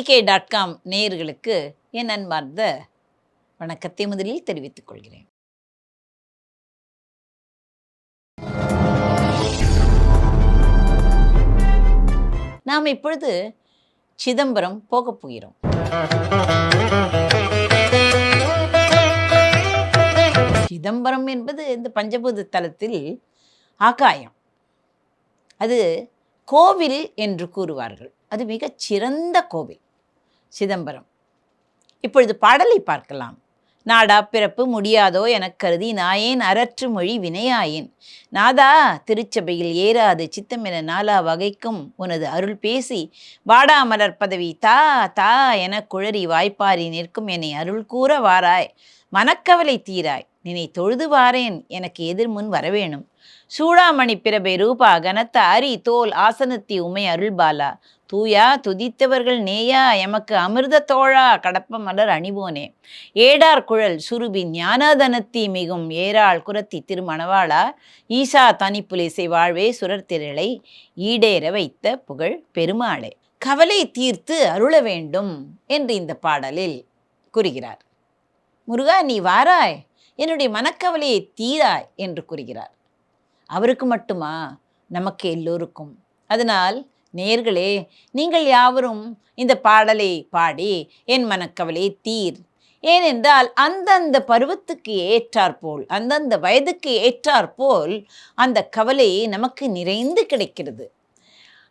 Decay dot com நேயர்களுக்கு என் அன்பார்ந்த வணக்கத்தை முதலில் தெரிவித்துக் கொள்கிறேன். நாம் இப்பொழுது சிதம்பரம் போகப் போகிறோம். சிதம்பரம் என்பது இந்த பஞ்சபூத தலத்தில் ஆகாயம். அது கோவில் என்று கூறுவார்கள். அது மிகச் சிறந்த கோவில். சிதம்பரம். இப்பொழுது பாடலை பார்க்கலாம். நாடா பிறப்பு முடியாதோ எனக் கருதி நாயேன் அரற்று மொழி வினையாயேன். நாதா திருச்சபையில் ஏறாது சித்தமென நாலா வகைக்கும் உனது அருள் பேசி வாடாமலர் பதவி தா தா என குழறி வாய்ப்பாரி நிற்கும் என்னை அருள் கூற வாராய். மனக்கவலை தீராய் நினை தொழுது வாரேன் எனக்கு எதிர்முன் வரவேணும். சூடாமணி பிறபை ரூபா கனத்த அரி தோல் ஆசனத்தி உமை அருள்பாலா. தூயா துதித்தவர்கள் நேயா எமக்கு அமிர்த தோழா கடப்ப மலர் அணிவோனே. ஏடார் குழல் சுருபி ஞானதனத்தி மிகும் ஏராள் குரத்தி திருமணவாளா. ஈசா தனிப்புலிசை வாழ்வே சுரர்திரளை ஈடேற வைத்த புகழ் பெருமாளே. கவலை தீர்த்து அருள வேண்டும் என்று இந்த பாடலில் கூறுகிறார். முருகா நீ வாராய். என்னுடைய மனக்கவலையை தீராய் என்று கூறுகிறார். அவருக்கு மட்டுமா? நமக்கு எல்லோருக்கும். அதனால் நேர்களே நீங்கள் யாவரும் இந்த பாடலை பாடி என் மனக்கவலை தீர். ஏனென்றால் அந்தந்த பருவத்துக்கு ஏற்றாற்போல் அந்தந்த வயதுக்கு ஏற்றாற்போல் அந்த கவலை நமக்கு நிறைந்து கிடைக்கிறது.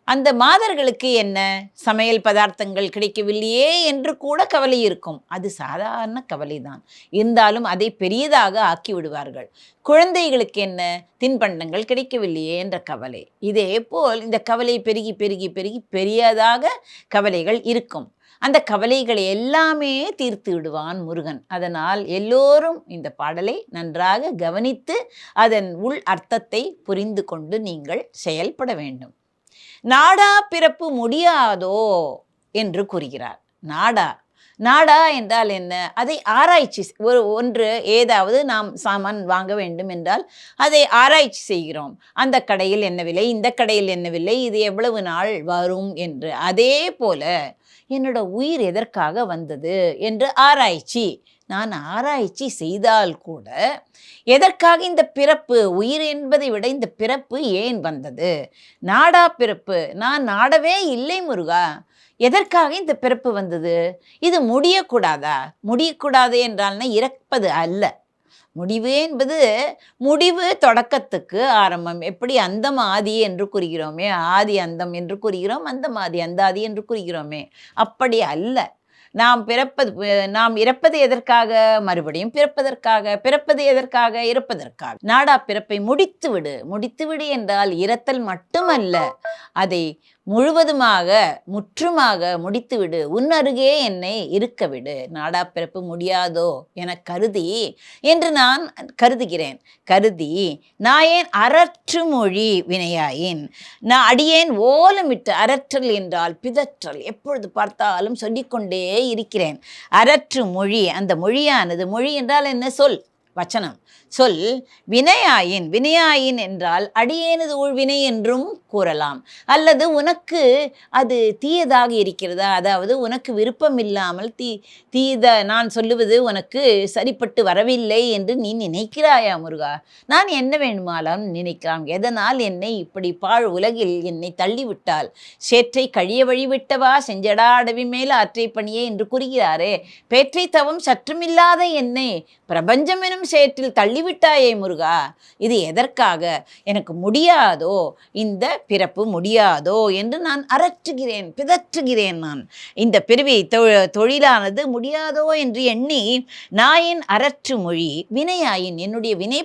அந்த மாதர்களுக்கு என்ன? சமையல் பதார்த்தங்கள் கிடைக்கவில்லையே என்று கூட கவலை இருக்கும். அது சாதாரண கவலை தான் இருந்தாலும் அதை பெரியதாக ஆக்கி விடுவார்கள் குழந்தைகளுக்கு என்ன? தின்பண்டங்கள் கிடைக்கவில்லையே என்ற கவலை. இதே போல் இந்த கவலை பெருகி பெருகி பெருகி பெரியதாக கவலைகள் இருக்கும். அந்த கவலைகளை எல்லாமே தீர்த்து விடுவான் முருகன். அதனால் எல்லோரும் இந்த பாடலை நன்றாக கவனித்து அதன் உள் அர்த்தத்தை புரிந்து கொண்டு நீங்கள் செயல்பட வேண்டும். நாடா பிறப்பு முடியாதோ என்று கூறுகிறார். நாடா. நாடா என்றால் என்ன? அதை ஆராய்ச்சி ஒரு ஒன்று ஏதாவது நாம் சாமான் வாங்க வேண்டும் என்றால் அதை ஆராய்ச்சி செய்கிறோம். அந்த கடையில் என்ன விலை? இந்த கடையில் என்ன விலை? இது எவ்வளவு நாள் வரும் என்று. அதே போல என்னோட உயிர் எதற்காக வந்தது? என்று ஆராய்ச்சி நான் ஆராய்ச்சி செய்தால் கூட எதற்காக இந்த பிறப்பு? உயிர் என்பதை விட இந்த பிறப்பு ஏன் வந்தது? நாடா பிறப்பு. நான் நாடவே இல்லை முருகா. எதற்காக இந்த பிறப்பு வந்தது? இது முடியக்கூடாதா? முடியக்கூடாது என்றால்னா இறப்பது அல்ல. முடிவு என்பது முடிவு தொடக்கத்துக்கு ஆரம்பம். எப்படி அந்தம் ஆதி என்று கூறுகிறோமே? ஆதி அந்தம் என்று கூறுகிறோம் அந்தம் ஆதி அந்தாதி என்று கூறுகிறோமே? அப்படி அல்ல. நாம் பிறப்பது நாம் இறப்பது எதற்காக? மறுபடியும் பிறப்பதற்காக. பிறப்பது எதற்காக? இறப்பதற்காக. நாடா பிறப்பை முடித்து விடு முடித்து விடு என்றால் இறத்தல் மட்டுமல்ல. அதை முழுவதுமாக முற்றுமாக முடித்துவிடு. உன் அருகே என்னை இருக்க விடு. நாடா பிறப்பு முடியாதோ என கருதி என்று நான் கருதுகிறேன். கருதி நான் ஏன் அரற்று மொழி வினையாயின்? நான் அடியேன் ஓலமிட்டு அரற்றல் என்றால் பிதற்றல். எப்பொழுது பார்த்தாலும் சொல்லிக்கொண்டே இருக்கிறேன். அரற்று மொழி அந்த மொழியானது மொழி என்றால் என்ன? சொல். வச்சனம். சொல் வினையாயின் வினையாயின் என்றால் அடியேனது ஊழ்வினை என்றும் கூறலாம். அல்லது உனக்கு அது தீயதாக இருக்கிறதா? அதாவது உனக்கு விருப்பம் இல்லாமல் தீ தீத நான் சொல்லுவது உனக்கு சரிப்பட்டு வரவில்லை என்று நீ நினைக்கிறாயா முருகா? நான் என்ன வேண்டுமானாலும் நினைக்கலாம். எதனால் என்னை இப்படி பாழ் உலகில் என்னை தள்ளிவிட்டால்? சேற்றை கழிய வழிவிட்டவா செஞ்சடா அடவி மேல் ஆற்றை பணியே என்று கூறுகிறாரே. பேற்றை தவம் சற்றுமில்லாத என்னை பிரபஞ்சம் எனும் சேற்றில் தள்ளிவிட்டாயே முருகா. இது எதற்காக? எனக்கு முடியாதோ? இந்த பிறப்பு முடியாதோ? என்று நான் அரற்றுகிறேன் பிதற்றுகிறேன் நான். இந்த பிறவி தொ தொழிலானது முடியாதோ என்று எண்ணி நாயின் அரற்று மொழி வினையாயின் என்னுடைய வினை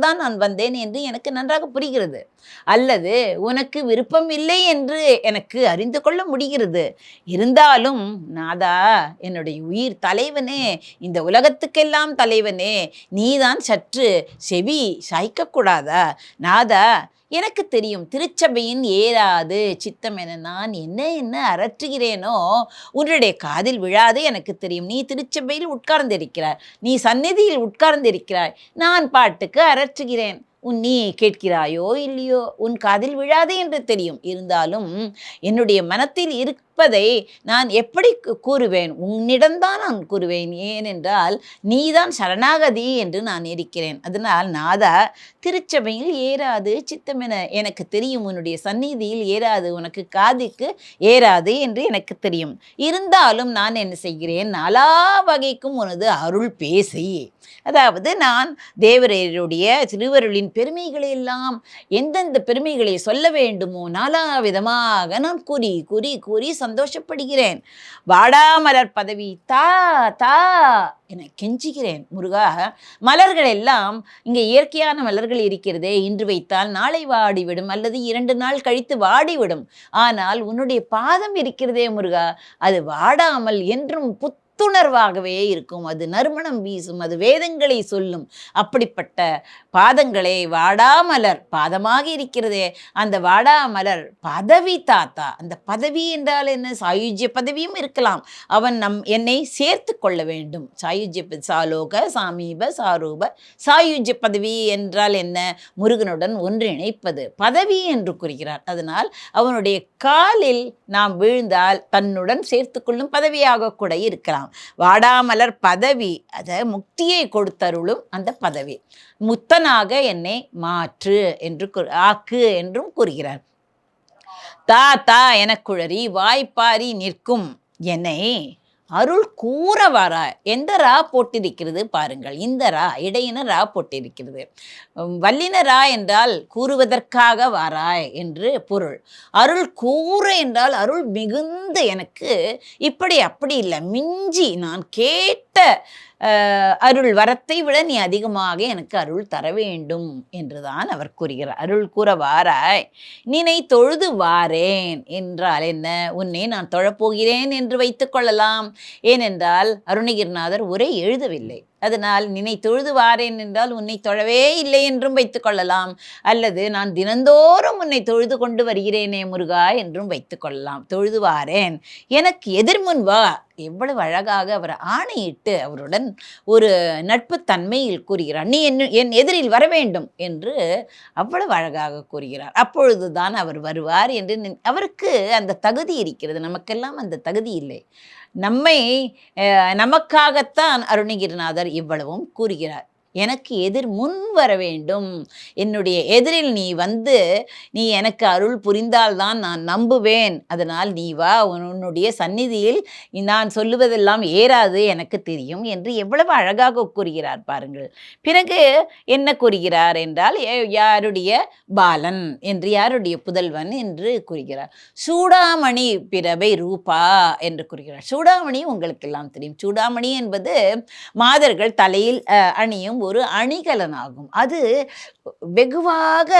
தான் நான் வந்தேன் என்று எனக்கு நன்றாக புரிகிறது. அல்லது உனக்கு விருப்பம் இல்லை என்று எனக்கு அறிந்து கொள்ள முடிகிறது. இருந்தாலும் நாதா என்னுடைய உயிர் தலைவனே இந்த உலகத்துக்கெல்லாம் தலைவனே நீதான் சற்று செவி சாய்க்கக்கூடாதா? நாதா எனக்கு தெரியும் திருச்சபையின் ஏறாது சித்தம் என நான் என்ன என்ன அரற்றுகிறேனோ உன்னுடைய காதில் விழாது எனக்கு தெரியும். நீ திருச்சபையில் உட்கார்ந்திருக்கிறாய். நீ சந்நிதியில் உட்கார்ந்திருக்கிறாய். நான் பாட்டுக்கு அரற்றுகிறேன் உன் நீ கேட்கிறாயோ இல்லையோ? உன் காதில் விழாது என்று தெரியும். இருந்தாலும் என்னுடைய மனத்தில் இருக்க நிற்பதை நான் எப்படி கூறுவேன்? உன்னிடம்தான் நான் கூறுவேன். ஏனென்றால் நீதான் சரணாகதி என்று நான் இருக்கிறேன். அதனால் நாதா திருச்சபையில் ஏறாது சித்தமென எனக்கு தெரியும். உன்னுடைய சந்நிதியில் ஏறாது உனக்கு காதுக்கு ஏறாது என்று எனக்கு தெரியும். இருந்தாலும் நான் என்ன செய்கிறேன்? நாலா வகைக்கும் உனது அருள் பேசி. அதாவது நான் தேவரருடைய திருவருளின் பெருமைகளை எல்லாம் எந்தெந்த பெருமைகளை சொல்ல வேண்டுமோ நாலா விதமாக நான் கூறி கூறி கூறி சந்தோஷப்படுகிறேன். வாடாமலர் பதவி தா தா என கெஞ்சுகிறேன். முருகா மலர்கள் எல்லாம் இங்கே இயற்கையான மலர்கள் இருக்கிறதே. இன்று வைத்தால் நாளை வாடிவிடும் அல்லது இரண்டு நாள் கழித்து வாடிவிடும். ஆனால் உன்னுடைய பாதம் இருக்கிறதே முருகா. அது வாடாமல் என்றும் புத்துணர்வாகவே இருக்கும். அது நறுமணம் வீசும் அது வேதங்களை சொல்லும். அப்படிப்பட்ட பாதங்களே வாடாமலர் பாதமாக இருக்கிறதே. அந்த வாடாமலர் பதவி தாத்தா. அந்த பதவி என்றால் என்ன? சாயுஜ்ய பதவியும் இருக்கலாம். அவன் நம் என்னை சேர்த்து கொள்ள வேண்டும். சாயுஜ்ய சாலோக சாமீப சாரூப. சாயுஜ்ய பதவி என்றால் என்ன? முருகனுடன் ஒன்றிணைப்பது. பதவி என்று கூறுகிறார். அதனால் அவனுடைய காலில் நாம் வீழ்ந்தால் தன்னுடன் சேர்த்து கொள்ளும் பதவியாக கூட இருக்கலாம். வாடாமலர் பதவி அதை முக்தியை கொடுத்தருளும் அந்த பதவி. முத்தனாக என்னை மாற்று என்று ஆக்கு என்றும் கூறுகிறார். தா தா எனக்குழறி வாய்ப்பாரி நிற்கும் என்னை அருள் கூற வாரா. எந்த ரா போட்டிருக்கிறது பாருங்கள். இந்த ரா இடையின ரா போட்டிருக்கிறது. வல்லின ரா என்றால் கூறுவதற்காக வாராய் என்று பொருள். அருள் கூற என்றால் அருள் மிகுந்து எனக்கு. இப்படி அப்படி இல்லை. மிஞ்சி நான் கேட்ட அருள் வரத்தை விட நீ அதிகமாக எனக்கு அருள் தர வேண்டும் என்றுதான் அவர் கூறுகிறார். அருள் கூற வாராய் நினை தொழுது வாரேன் என்றால் என்ன? உன்னை நான் தொழப்போகிறேன் என்று வைத்துக்கொள்ளலாம் ஏனென்றால் அருணகிரிநாதர் உரை எழுதவில்லை. அதனால் நினை தொழுது வாரேன் என்றால் உன்னை தொழவே இல்லை என்றும் வைத்துக் கொள்ளலாம். அல்லது நான் தினந்தோறும் உன்னை தொழுது கொண்டு வருகிறேனே முருகா என்றும் வைத்துக் கொள்ளலாம். தொழுது வாரேன் எனக்கு எதிர்முன் வா. எவ்வளவு அழகாக அவர் ஆணையிட்டு அவருடன் ஒரு நட்பு தன்மையில் கூறுகிறார். நீ என் என் எதிரில் வர வேண்டும் என்று அவ்வளவு அழகாக கூறுகிறார். அப்பொழுதுதான் அவர் வருவார் என்று அவருக்கு அந்த தகுதி இருக்கிறது. நமக்கெல்லாம் அந்த தகுதி இல்லை. நம்மை நமக்காகத்தான் அருணகிரிநாதர் இவ்வளவும் கூறுகிறார். எனக்கு எதிர் முன் வர வேண்டும். என்னுடைய எதிரில் நீ வந்து நீ எனக்கு அருள் புரிந்தால்தான் நான் நம்புவேன். அதனால் நீ வா உன்னுடைய சந்நிதியில் நான் சொல்லுவதெல்லாம் ஏறாது எனக்கு தெரியும் என்று எவ்வளவு அழகாக கூறுகிறார் பாருங்கள். பிறகு என்ன கூறுகிறார் என்றால் ஏ- யாருடைய பாலன்? என்று யாருடைய புதல்வன்? என்று கூறுகிறார். சூடாமணி பிறவை ரூபா என்று கூறுகிறார். சூடாமணி உங்களுக்கெல்லாம் தெரியும். சூடாமணி என்பது மாதர்கள் தலையில் அணியும் ஒரு அணிகலனாகும். அது வெகுவாக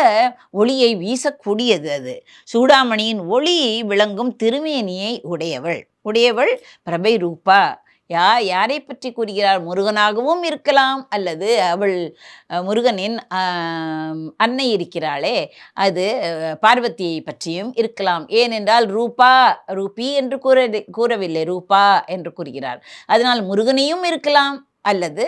ஒளியை வீசக்கூடியது அது. சூடாமணியின் ஒளி விளங்கும் திருமேனியை உடையவள். உடையவள் பிரபை ரூபா. யா யாரை பற்றி கூறுகிறார் முருகனாகவும் இருக்கலாம். அல்லது அவள் முருகனின் அன்னை இருக்கிறாளே. அது பார்வதியை பற்றியும் இருக்கலாம். ஏனென்றால் ரூபா ரூபி என்று கூற கூறவில்லை. ரூபா என்று கூறுகிறார் அதனால் முருகனையும் இருக்கலாம். அல்லது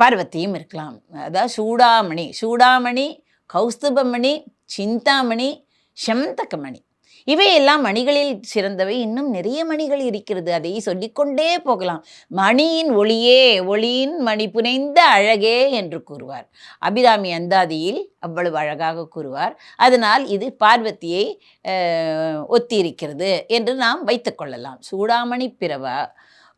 பார்வதியும் இருக்கலாம். அதாவது சூடாமணி சூடாமணி கௌஸ்துபமணி சிந்தாமணி செந்தகமணி. இவையெல்லாம் மணிகளில் சிறந்தவை. இன்னும் நிறைய மணிகள் இருக்கிறது. அதை சொல்லிக்கொண்டே போகலாம். மணியின் ஒளியே ஒளியின் மணி புனைந்த அழகே என்று கூறுவார். அபிராமி அந்தாதியில் அவ்வளவு அழகாக கூறுவார். அதனால் இது பார்வதியை ஒத்தியிருக்கிறது என்று நாம் வைத்துக்கொள்ளலாம் சூடாமணி பிறவா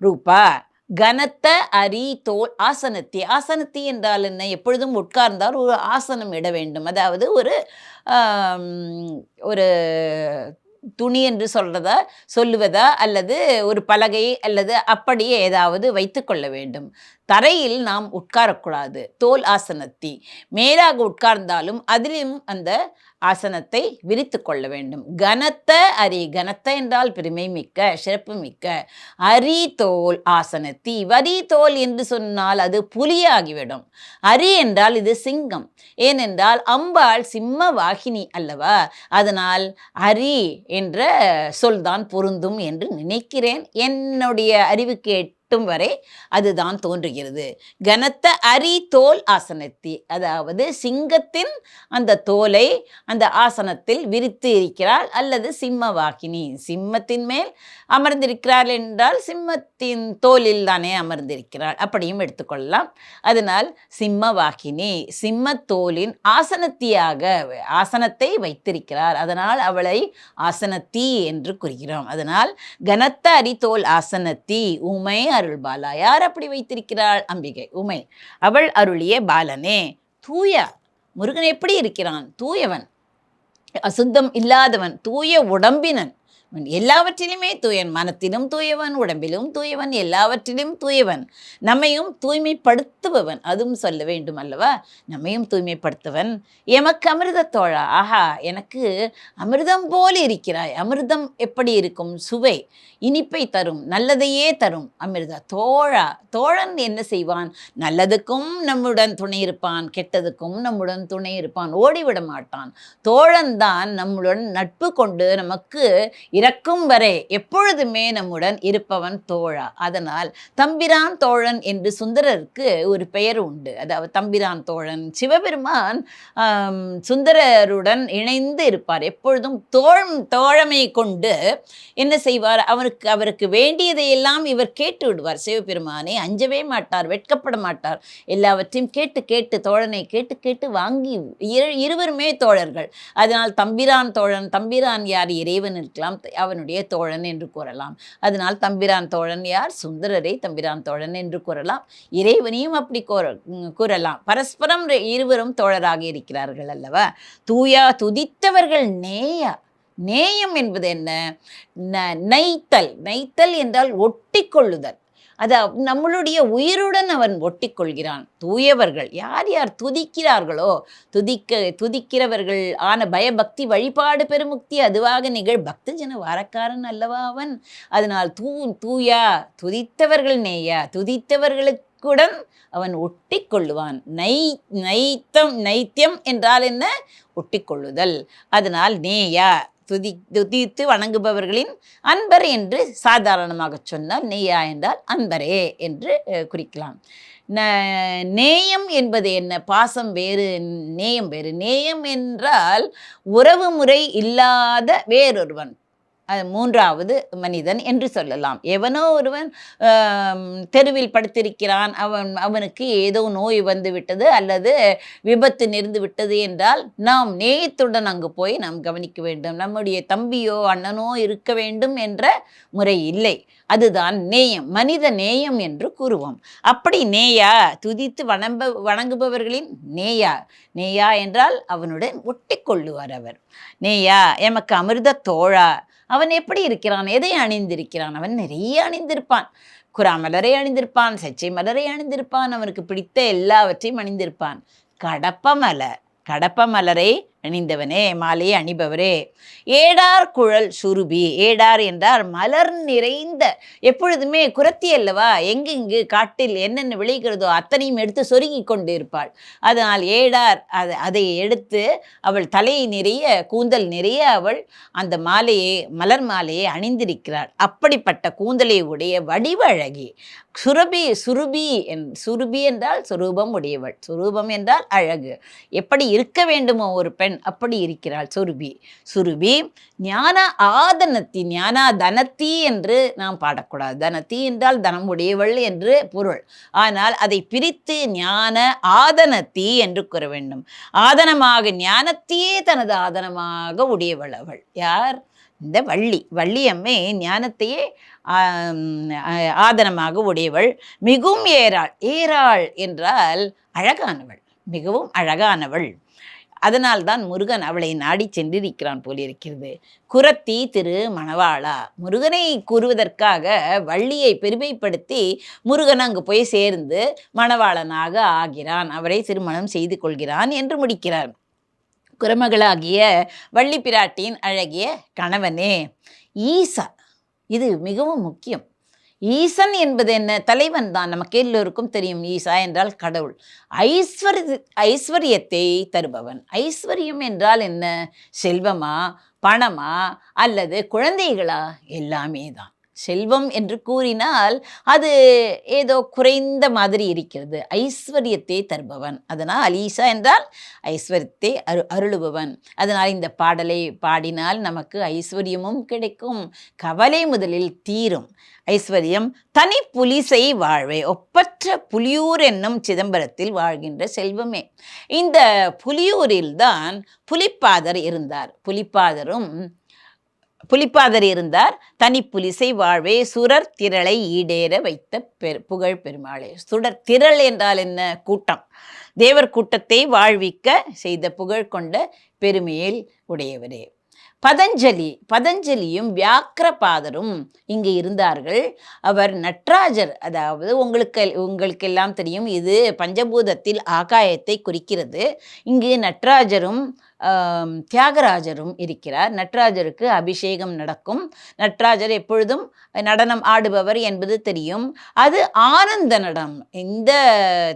ரூபா கனத்த அரி தோல் ஆசனத்தி. ஆசனத்தி என்றால் என்ன? எப்பொழுதும் உட்கார்ந்தால் ஒரு ஆசனம் இட வேண்டும். அதாவது ஒரு ஒரு துணி என்று சொல்கிறதா சொல்லுவதா அல்லது ஒரு பலகை அல்லது அப்படியே ஏதாவது வைத்துக்கொள்ள வேண்டும். தரையில் நாம் உட்காரக்கூடாது. தோல் ஆசனத்தி. மேலாக உட்கார்ந்தாலும் அதிலும் அந்த ஆசனத்தை விரித்து கொள்ள வேண்டும். கனத்த அரி கனத்த என்றால் பெருமை மிக்க சிறப்பு மிக்க. அரி தோல் ஆசனத்தி. வரி தோல் என்று சொன்னால் அது புலியாகிவிடும். அரி என்றால் இது சிங்கம். ஏனென்றால் அம்பாள் சிம்ம வாகினி அல்லவா? அதனால் அரி என்ற சொல்தான் பொருந்தும் என்று நினைக்கிறேன். என்னுடைய அறிவுக்கு கட்டும் வரை அதுதான் தோன்றுகிறது. கனத்த அரி தோல் ஆசனத்தி அதாவது சிங்கத்தின் அந்த தோலை அந்த ஆசனத்தில் விரித்து இருக்கிறாள் அல்லது சிம்ம வாக்கினி சிம்மத்தின் மேல் அமர்ந்திருக்கிறாள் என்றால் சிம்மத்தின் தோலில் தானே அமர்ந்திருக்கிறாள். அப்படியும் எடுத்துக்கொள்ளலாம். அதனால் சிம்ம வாக்கினி தோலின் ஆசனத்தியாக ஆசனத்தை வைத்திருக்கிறார். அதனால் அவளை ஆசனத்தி என்று குறிக்கிறோம் அதனால் கனத்த அரித்தோல் ஆசனத்தி உமை அருள் பாலா. யார் அப்படி வைத்திருக்கிறாள்? அம்பிகை உமை. அவள் அருளிய பாலனே. தூய முருகன் எப்படி இருக்கிறான்? தூயவன். அசுத்தம் இல்லாதவன் தூய உடம்பினன். எல்லாவற்றிலுமே தூயன். மனத்திலும் தூயவன் உடம்பிலும் தூயவன் எல்லாவற்றிலும் தூயவன். நம்மையும் நடத்துபவன் அதுவும் சொல்ல வேண்டும் அல்லவா? நம்மையும் தூய்மைப்படுத்துவன். எமக்கு அமிர்த தோழா. ஆஹா எனக்கு அமிர்தம் போல இருக்கிறாய். அமிர்தம் எப்படி இருக்கும்? சுவை இனிப்பை தரும் நல்லதையே தரும். அமிர்த தோழா தோழன் என்ன செய்வான்? நல்லதுக்கும் நம்முடன் துணை இருப்பான். கெட்டதுக்கும் நம்முடன் துணை இருப்பான். ஓடிவிட மாட்டான். தோழன் தான் நம்முடன் நட்பு கொண்டு நமக்கு இறக்கும் வரை எப்பொழுதுமே நம்முடன் இருப்பவன் தோழா. அதனால் தம்பிரான் தோழன் என்று சுந்தரருக்கு ஒரு பெயர் உண்டு. அதாவது தம்பிரான் தோழன். சிவபெருமான் சுந்தரருடன் இணைந்து இருப்பார். எப்பொழுதும் தோழம் தோழமை கொண்டு என்ன செய்வார்? அவருக்கு அவருக்கு வேண்டியதையெல்லாம் இவர் கேட்டு விடுவார். சிவபெருமானை அஞ்சவே மாட்டார் வெட்கப்பட மாட்டார். எல்லாவற்றையும் கேட்டு கேட்டு தோழனை கேட்டு கேட்டு வாங்கி இரு- இருவருமே தோழர்கள். அதனால் தம்பிரான் தோழன் தம்பிரான் யார்? இறைவன் இருக்கலாம். அவனுடைய தோழன் என்று கூறலாம். அதனால் தம்பிரான் தோழன் யார்? சுந்தரரை தம்பிரான் தோழன் என்று கூறலாம். இறைவனையும் அப்படி கூறலாம். பரஸ்பரம் இருவரும் தோழராக இருக்கிறார்கள் அல்லவா? தூயா துதித்தவர்கள் நேயா. நேயம் என்பது என்ன? ந- நைத்தல். நைத்தல் என்றால் ஒட்டிக்கொள்ளுதல். அது நம்மளுடைய உயிருடன் அவன் ஒட்டிக்கொள்கிறான். தூயவர்கள் யார் யார் துதிக்கிறார்களோ துதிக்க துதிக்கிறவர்கள் ஆன பயபக்தி வழிபாடு பெருமுக்தி அதுவாக நிகழ் பக்தஜன வரக்காரன் வாரக்காரன் அல்லவா அவன்? அதனால் தூ தூயா துதித்தவர்கள் நேயா. துதித்தவர்களுக்கு துதித்தவர்களுக்குடன் அவன் ஒட்டி கொள்ளுவான் நை நைத்தம் நைத்தியம் என்றால் என்ன? ஒட்டிக்கொள்ளுதல். அதனால் நேயா துதி துதித்து வணங்குபவர்களின் அன்பர் என்று சாதாரணமாக சொன்னால் நெய்யா என்றால் அன்பரே என்று குறிக்கலாம். ந- நேயம் என்பது என்ன? பாசம் வேறு நேயம் வேறு. நேயம் என்றால் உறவு முறை இல்லாத வேறொருவன். மூன்றாவது மனிதன் என்று சொல்லலாம். எவனோ ஒருவன் தெருவில் படுத்திருக்கிறான். அவன் அவனுக்கு ஏதோ நோய் வந்து விட்டது அல்லது விபத்து நேர்ந்து விட்டது என்றால் நாம் நேயத்துடன் அங்கு போய் நாம் கவனிக்க வேண்டும். நம்முடைய தம்பியோ அண்ணனோ இருக்க வேண்டும் என்ற முறை இல்லை. அதுதான் நேயம். மனித நேயம் என்று கூறுவோம். அப்படி நேயா? துதித்து வணம்ப வணங்குபவர்களின் நேயா? நேயா என்றால் அவனுடன் ஒட்டி கொள்ளுவார் அவர். நேயா எமக்கு அமிர்த தோழா? அவன் எப்படி இருக்கிறான்? எதை அணிந்திருக்கிறான்? அவன் நிறைய அணிந்திருப்பான். குரா மலரை அணிந்திருப்பான் சச்சை மலரை அணிந்திருப்பான் அவனுக்கு பிடித்த எல்லாவற்றையும் அணிந்திருப்பான். கடப்ப மலர் கடப்ப மலரை அணிந்தவனே மாலையை அணிபவரே. ஏடார் குழல் சுருபி ஏடார் என்றால் மலர் நிறைந்த. எப்பொழுதுமே குரத்தி அல்லவா? எங்கெங்கு காட்டில் என்னென்ன விளைகிறதோ அத்தனையும் எடுத்து சொருகி கொண்டு இருப்பாள் அதனால் ஏடார் அது அதை எடுத்து அவள் தலையை நிறைய கூந்தல் நிறைய அவள் அந்த மாலையை மலர் மாலையை அணிந்திருக்கிறாள். அப்படிப்பட்ட கூந்தலை உடைய வடிவழகி சுரபி சுருபி என் சுருபி என்றால் சுரூபம் உடையவள். சுரூபம் என்றால் அழகு. எப்படி இருக்க வேண்டுமோ ஒரு பெண் அப்படி இருக்கிறாள். சுருபி. சுருபி ஞான ஆதனத்தி ஞானா தனத்தி என்று நாம் பாடக்கூடாது. தனத்தி என்றால் தனம் உடையவள் என்று பொருள். ஆனால் அதை பிரித்து ஞான ஆதனத்தி என்று கூற வேண்டும். ஆதனமாக ஞானத்தையே தனது ஆதனமாக உடையவள் அவள். யார்? இந்த வள்ளி. வள்ளியம்மை ஞானத்தையே ஆதனமாக உடையவள். மிகவும் ஏறாள். ஏறாள் என்றால் அழகானவள். மிகவும் அழகானவள். அதனால்தான் முருகன் அவளை நாடி சென்றிருக்கிறான் போலிருக்கிறது. குரத்தி திரு மணவாளா முருகனை கூறுவதற்காக வள்ளியை பெருமைப்படுத்தி முருகன் அங்கு போய் சேர்ந்து மணவாளனாக ஆகிறான். அவரை திருமணம் செய்து கொள்கிறான் என்று முடிக்கிறார் குரமகளாகிய வள்ளி பிராட்டியின் அழகிய கணவனே ஈசா இது மிகவும் முக்கியம். ஈசன் என்பது என்ன? தலைவன் தான். நமக்கு எல்லோருக்கும் தெரியும் ஈசா என்றால் கடவுள். ஐஸ்வர்ய ஐஸ்வர்யத்தை தருபவன். ஐஸ்வர்யம் என்றால் என்ன? செல்வமா பணமா அல்லது குழந்தைகளா? எல்லாமே தான். செல்வம் என்று கூறினால் அது ஏதோ குறைந்த மாதிரி இருக்கிறது. ஐஸ்வர்யத்தை தருபவன். அதனால் அலீசா என்றால் ஐஸ்வர்யத்தை அரு அருளுபவன். அதனால் இந்த பாடலை பாடினால் நமக்கு ஐஸ்வர்யமும் கிடைக்கும். கவலை முதலில் தீரும். ஐஸ்வர்யம் தனி புலிசை வாழ்வே. ஒப்பற்ற புலியூர் என்னும் சிதம்பரத்தில் வாழ்கின்ற செல்வமே. இந்த புலியூரில்தான் புலிப்பாதர் இருந்தார். புலிப்பாதரும் புலிப்பாதர் இருந்தார். தனி புலிசை வாழ்வே சுரர் திரளை ஈடேற வைத்த பெரு புகழ் பெருமாளே. சுடர் திரள் என்றால் என்ன? கூட்டம். தேவர் கூட்டத்தை வாழ்விக்க செய்த புகழ் கொண்ட பெருமையில் உடையவரே. பதஞ்சலி பதஞ்சலியும் வியாக்கிரபாதரும் இங்கு இருந்தார்கள். அவர் நட்ராஜர் அதாவது உங்களுக்கு உங்களுக்கெல்லாம் தெரியும் இது பஞ்சபூதத்தில் ஆகாயத்தை குறிக்கிறது. இங்கு நட்ராஜரும் தியாகராஜரும் இருக்கிறார். நட்ராஜருக்கு அபிஷேகம் நடக்கும். நட்ராஜர் எப்பொழுதும் நடனம் ஆடுபவர் என்பது தெரியும். அது ஆனந்த நடனம். இந்த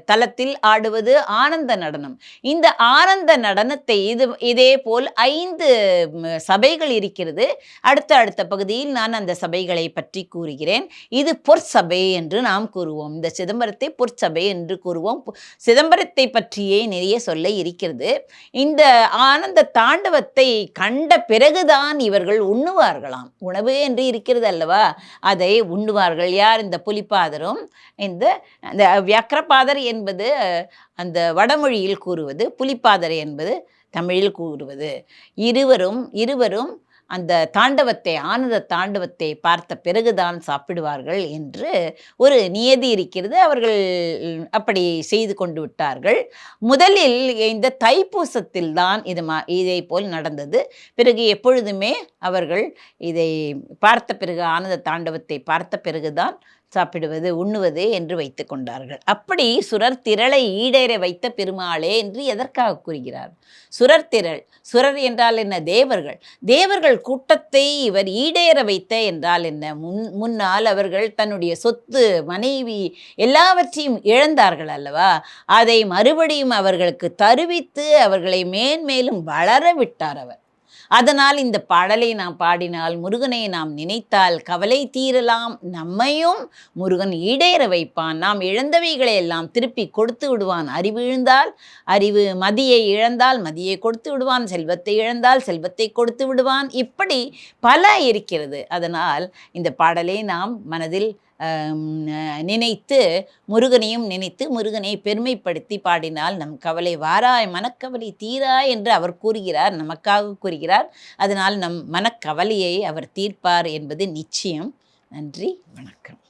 தலத்தில் ஆடுவது ஆனந்த நடனம். இந்த ஆனந்த நடனத்தை இது இதே போல் ஐந்து சபைகள் இருக்கிறது. அடுத்த அடுத்த பகுதியில் நான் அந்த சபைகளை பற்றி கூறுகிறேன். இது பொற்சபை என்று நாம் கூறுவோம். இந்த சிதம்பரத்தை பொற்சபை என்று கூறுவோம். பு- சிதம்பரத்தை பற்றியே நிறைய சொல்ல இருக்கிறது. இந்த ஆ ஆனந்த தாண்டவத்தை கண்ட பிறகுதான் இவர்கள் உண்ணுவார்களாம். உணவு என்று இருக்கிறது அல்லவா? அதை உண்ணுவார்கள் யார்? இந்த புலிப்பாதரும். இந்த அந்த வியக்கரபாதர் என்பது அந்த வடமொழியில் கூறுவது புலிப்பாதர் என்பது தமிழில் கூறுவது. இருவரும் இருவரும் அந்த தாண்டவத்தை ஆனந்த தாண்டவத்தை பார்த்த பிறகுதான் சாப்பிடுவார்கள் என்று ஒரு நியதி இருக்கிறது. அவர்கள் அப்படி செய்து கொண்டு விட்டார்கள். முதலில் இந்த தைப்பூசத்தில் தான் இது மா இதை போல் நடந்தது. பிறகு எப்பொழுதுமே அவர்கள் இதை பார்த்த பிறகு ஆனந்த தாண்டவத்தை பார்த்த பிறகுதான் சாப்பிடுவது உண்ணுவது என்று வைத்து கொண்டார்கள். அப்படி சுரர் திரளை ஈடேற வைத்த பெருமாளே என்று எதற்காக கூறுகிறார்? சுரர் திரள் சுரர் என்றால் என்ன? தேவர்கள். தேவர்கள் கூட்டத்தை இவர் ஈடேற வைத்த என்றால் என்ன? முன் முன்னால் அவர்கள் தன்னுடைய சொத்து மனைவி எல்லாவற்றையும் இழந்தார்கள் அல்லவா? அதை மறுபடியும் அவர்களுக்கு தருவித்து அவர்களை மேன்மேலும் வளர விட்டார் அவர். அதனால் இந்த பாடலை நாம் பாடினால் முருகனை நாம் நினைத்தால் கவலை தீரலாம். நம்மையும் முருகன் ஈடேற வைப்பான். நாம் இழந்தவைகளை எல்லாம் திருப்பி கொடுத்து விடுவான். அறிவு இழந்தால் அறிவு மதியை இழந்தால் மதியை கொடுத்து விடுவான். செல்வத்தை இழந்தால் செல்வத்தை கொடுத்து விடுவான். இப்படி பல இருக்கிறது. அதனால் இந்த பாடலை நாம் மனதில் நினைத்து முருகனையும் நினைத்து முருகனை பெருமைப்படுத்தி பாடினால் நம் கவலை வாராய் மனக்கவலை தீரா என்று அவர் கூறுகிறார் நமக்காக கூறுகிறார். அதனால் நம் மனக்கவலையை அவர் தீர்ப்பார் என்பது நிச்சயம். நன்றி வணக்கம்.